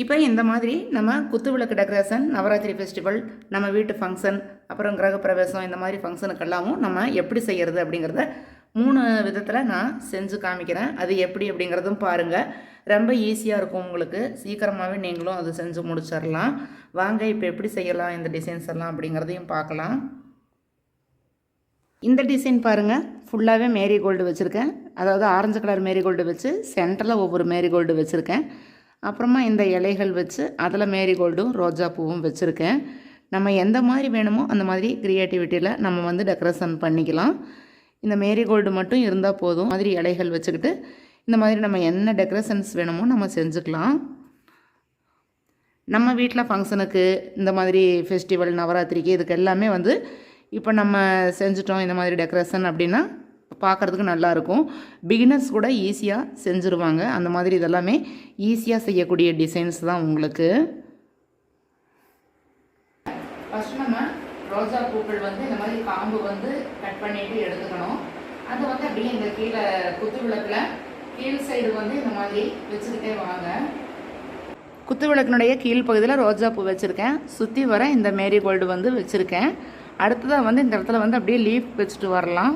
இப்போ இந்த மாதிரி நம்ம குத்துவிளக்கு டெக்கரேஷன் நவராத்திரி ஃபெஸ்டிவல் நம்ம வீட்டு ஃபங்க்ஷன் அப்புறம் கிரகப்பிரவேசம் இந்த மாதிரி ஃபங்க்ஷனுக்கெல்லாமும் நம்ம எப்படி செய்கிறது அப்படிங்கிறத மூணு விதத்தில் நான் செஞ்சு காமிக்கிறேன். அது எப்படி அப்படிங்கிறதும் பாருங்கள் ரொம்ப ஈஸியாக இருக்கும் உங்களுக்கு. சீக்கிரமாகவே நீங்களும் அது செஞ்சு முடிச்சிடலாம் வாங்க இப்போ எப்படி செய்யலாம் இந்த டிசைன்ஸ் எல்லாம் அப்படிங்கிறதையும் பார்க்கலாம். இந்த டிசைன் பாருங்கள் ஃபுல்லாகவே மேரிகோல்டு வச்சுருக்கேன். அதாவது ஆரஞ்சு கலர் மேரி கோல்டு வச்சு சென்டரில் ஒவ்வொரு மேரிகோல்டு வச்சுருக்கேன். அப்புறமா இந்த இலைகள் வச்சு அதில் மேரிகோல்டும் ரோஜா பூவும் வச்சுருக்கேன். நம்ம எந்த மாதிரி வேணுமோ அந்த மாதிரி க்ரியேட்டிவிட்டியில் நம்ம வந்து டெக்கரேஷன் பண்ணிக்கலாம். இந்த மேரிகோல்டு மட்டும் இருந்தால் போதும். மாதிரி இலைகள் வச்சுக்கிட்டு இந்த மாதிரி நம்ம என்ன டெக்கரேஷன்ஸ் வேணுமோ நம்ம செஞ்சுக்கலாம். நம்ம வீட்டில் ஃபங்க்ஷனுக்கு இந்த மாதிரி ஃபெஸ்டிவல் நவராத்திரிக்கு இதுக்கு எல்லாமே வந்து இப்போ நம்ம செஞ்சுட்டோம் இந்த மாதிரி டெக்கரேஷன் அப்படின்னா பார்க்குறதுக்கு நல்லாயிருக்கும். பிகினர்ஸ் கூட ஈஸியாக செஞ்சுருவாங்க. அந்த மாதிரி இதெல்லாமே ஈஸியாக செய்யக்கூடிய டிசைன்ஸ் தான் உங்களுக்கு. ஃபஸ்ட் நம்ம ரோஜா பூக்கள் வந்து இந்த மாதிரி காம்பு வந்து கட் பண்ணிட்டு எடுத்துக்கணும். அது வந்து அப்படியே இந்த கீழே குத்து விளக்கில் கீழ் சைடு வந்து இந்த மாதிரி வச்சுக்கிட்டே வாங்க. குத்து விளக்கினுடைய கீழ் பகுதியில் ரோஜா பூ வச்சுருக்கேன். சுற்றி வர இந்த மேரிகோல்டு வந்து வச்சுருக்கேன். அடுத்ததாக வந்து இந்த இடத்துல வந்து அப்படியே லீஃப் வச்சுட்டு வரலாம்.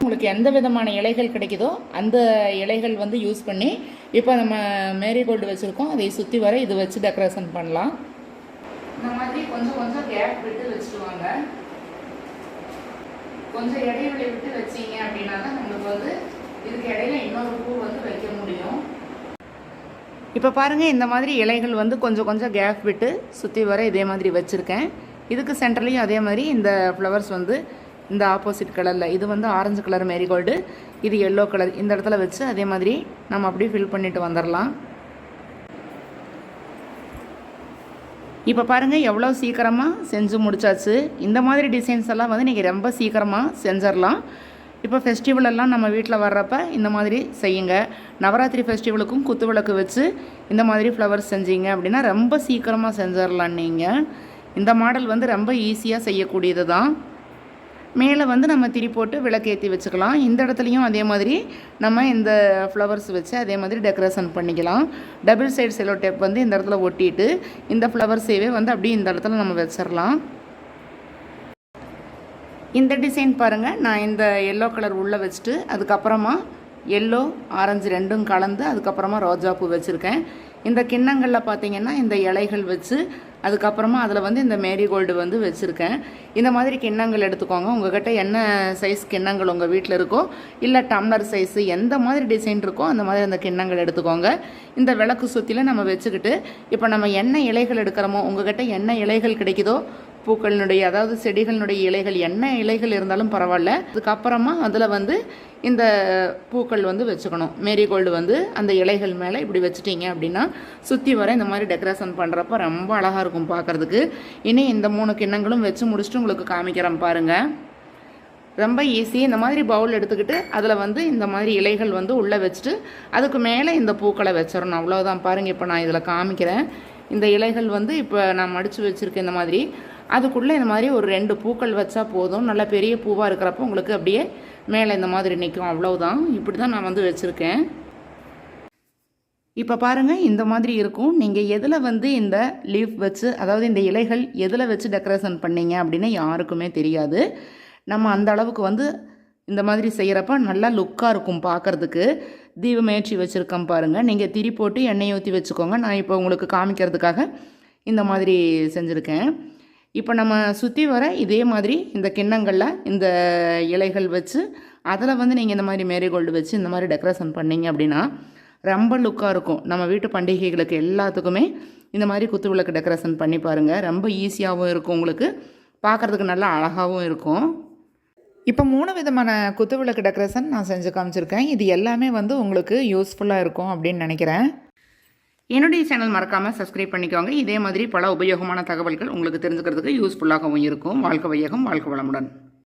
உங்களுக்கு எந்த விதமான இலைகள் கிடைக்குதோ அந்த இலைகள் வந்து யூஸ் பண்ணி இப்போ நம்ம மேரிகோல்டு வச்சுருக்கோம். அதை சுற்றி வர இது வச்சு டெக்கரேஷன் பண்ணலாம். இந்த மாதிரி கொஞ்சம் கொஞ்சம் கேப் விட்டு வச்சுட்டு வாங்க கொஞ்சம் இடைவெளி விட்டு வச்சீங்க அப்படின்னா தான் நம்மளுக்கு வந்து இதுக்கு இடையில இன்னொரு பூ வந்து வைக்க முடியும். இப்போ பாருங்கள் இந்த மாதிரி இலைகள் வந்து கொஞ்சம் கொஞ்சம் கேப் விட்டு சுற்றி வர இதே மாதிரி வச்சுருக்கேன். இதுக்கு சென்டர்லேயும் அதே மாதிரி இந்த ஃப்ளவர்ஸ் வந்து இந்த ஆப்போசிட் கலரில் இது வந்து ஆரஞ்சு கலர் மேரிகோல்டு இது எல்லோ கலர் இந்த இடத்துல வச்சு அதே மாதிரி நம்ம அப்படியே ஃபில் பண்ணிட்டு வந்துடலாம் இப்போ பாருங்கள் எவ்வளோ சீக்கிரமாக செஞ்சு முடிச்சாச்சு. இந்த மாதிரி டிசைன்ஸ் எல்லாம் வந்து நீங்கள் ரொம்ப சீக்கிரமாக செஞ்சிடலாம் இப்போ ஃபெஸ்டிவல் எல்லாம் நம்ம வீட்டில் வர்றப்ப இந்த மாதிரி செய்யுங்க. நவராத்திரி ஃபெஸ்டிவலுக்கும் குத்து விளக்கு வச்சு இந்த மாதிரி ஃப்ளவர்ஸ் செஞ்சீங்க அப்படின்னா ரொம்ப சீக்கிரமாக செஞ்சிடலாம் நீங்கள் இந்த மாடல் வந்து ரொம்ப ஈஸியாக செய்யக்கூடியது தான் மேலே வந்து நம்ம திரி போட்டு விளக்கேற்றி வச்சுக்கலாம். இந்த இடத்துலையும் அதே மாதிரி நம்ம இந்த ஃப்ளவர்ஸ் வச்சு அதே மாதிரி டெக்கரேஷன் பண்ணிக்கலாம். டபுள் சைடு செலோ டேப் வந்து இந்த இடத்துல ஒட்டிட்டு இந்த ஃப்ளவர்ஸேவே வந்து அப்படியே இந்த இடத்துல நம்ம வச்சிடலாம் இந்த டிசைன் பாருங்கள் நான் இந்த எல்லோ கலர் உள்ளே வச்சுட்டு அதுக்கப்புறமா எல்லோ ஆரஞ்சு ரெண்டும் கலந்து அதுக்கப்புறமா ரோஜா பூ வச்சுருக்கேன். இந்த கிண்ணங்களில் பார்த்தீங்கன்னா இந்த இலைகள் வச்சு அதுக்கப்புறமா அதில் வந்து இந்த மேரிகோல்டு வந்து வச்சுருக்கேன். இந்த மாதிரி கிண்ணங்கள் எடுத்துக்கோங்க. உங்கள்கிட்ட என்ன சைஸ் கிண்ணங்கள் உங்கள் வீட்டில் இருக்கோ இல்லை டம்ளர் சைஸு எந்த மாதிரி டிசைன் இருக்கோ அந்த மாதிரி அந்த கிண்ணங்கள் எடுத்துக்கோங்க. இந்த விளக்கு சுற்றில நம்ம வச்சுக்கிட்டு இப்போ நம்ம என்ன இலைகள் எடுக்கிறோமோ உங்கள்கிட்ட என்ன இலைகள் கிடைக்குதோ பூக்களினுடைய அதாவது செடிகளினுடைய இலைகள் என்ன இலைகள் இருந்தாலும் பரவாயில்ல. அதுக்கப்புறமா அதில் வந்து இந்த பூக்கள் வந்து வச்சுக்கணும். மேரிகோல்டு வந்து அந்த இலைகள் மேலே இப்படி வச்சுட்டீங்க அப்படின்னா சுற்றி வர இந்த மாதிரி டெக்கரேஷன் பண்ணுறப்ப ரொம்ப அழகாக இருக்கும் பார்க்குறதுக்கு இனி இந்த மூணு கிண்ணங்களும் வச்சு முடிச்சுட்டு உங்களுக்கு காமிக்கிறேன் பாருங்கள் ரொம்ப ஈஸி இந்த மாதிரி பவுல் எடுத்துக்கிட்டு அதில் வந்து இந்த மாதிரி இலைகள் வந்து உள்ளே வச்சுட்டு அதுக்கு மேலே இந்த பூக்களை வச்சிடணும். அவ்வளோதான் பாருங்கள் இப்போ நான் இதில் காமிக்கிறேன். இந்த இலைகள் வந்து இப்போ நான் மடித்து வச்சுருக்கேன் இந்த மாதிரி அதுக்குள்ளே இந்த மாதிரி ஒரு ரெண்டு பூக்கள் வச்சா போதும். நல்ல பெரிய பூவாக இருக்கிறப்ப உங்களுக்கு அப்படியே மேலே இந்த மாதிரி நிற்கும் அவ்வளவுதான். இப்படி தான் நான் வந்து வச்சுருக்கேன். இப்போ பாருங்கள் இந்த மாதிரி இருக்கும். நீங்கள் எதில் வந்து இந்த லீஃப் வச்சு அதாவது இந்த இலைகள் எதில் வச்சு டெக்கரேஷன் பண்ணீங்க அப்படின்னு யாருக்குமே தெரியாது. நம்ம அந்த அளவுக்கு வந்து இந்த மாதிரி செய்கிறப்ப நல்லா லுக்காக இருக்கும் பார்க்குறதுக்கு தீபமேற்றி வச்சுருக்கோம் பாருங்கள் நீங்கள் திரி போட்டு எண்ணெய் ஊற்றி வச்சுக்கோங்க. நான் இப்போ உங்களுக்கு காமிக்கிறதுக்காக இந்த மாதிரி செஞ்சுருக்கேன். இப்போ நம்ம சுற்றி வர இதே மாதிரி இந்த கிண்ணங்களில் இந்த இலைகள் வச்சு அதில் வந்து நீங்கள் இந்த மாதிரி மேரிகோல்டு வச்சு இந்த மாதிரி டெக்கரேஷன் பண்ணிங்க அப்படின்னா ரொம்ப லுக்காக இருக்கும். நம்ம வீட்டு பண்டிகைகளுக்கு எல்லாத்துக்குமே இந்த மாதிரி குத்து விளக்கு டெக்கரேஷன் பண்ணி பாருங்கள் ரொம்ப ஈஸியாகவும் இருக்கும் உங்களுக்கு. பார்க்குறதுக்கு நல்லா அழகாகவும் இருக்கும். இப்போ மூணு விதமான குத்து விளக்கு டெக்கரேஷன் நான் செஞ்சு காமிச்சிருக்கேன். இது எல்லாமே வந்து உங்களுக்கு யூஸ்ஃபுல்லாக இருக்கும் அப்படின்னு நினைக்கிறேன். என்னுடைய சேனல் மறக்காமல் சப்ஸ்கிரைப் பண்ணிக்கோங்க. இதே மாதிரி பல உபயோகமான தகவல்கள் உங்களுக்கு தெரிஞ்சுக்கிறதுக்கு யூஸ்ஃபுல்லாகவும் இருக்கும். வாழ்க்கை வையகம் வாழ்க்கை வளமுடன்.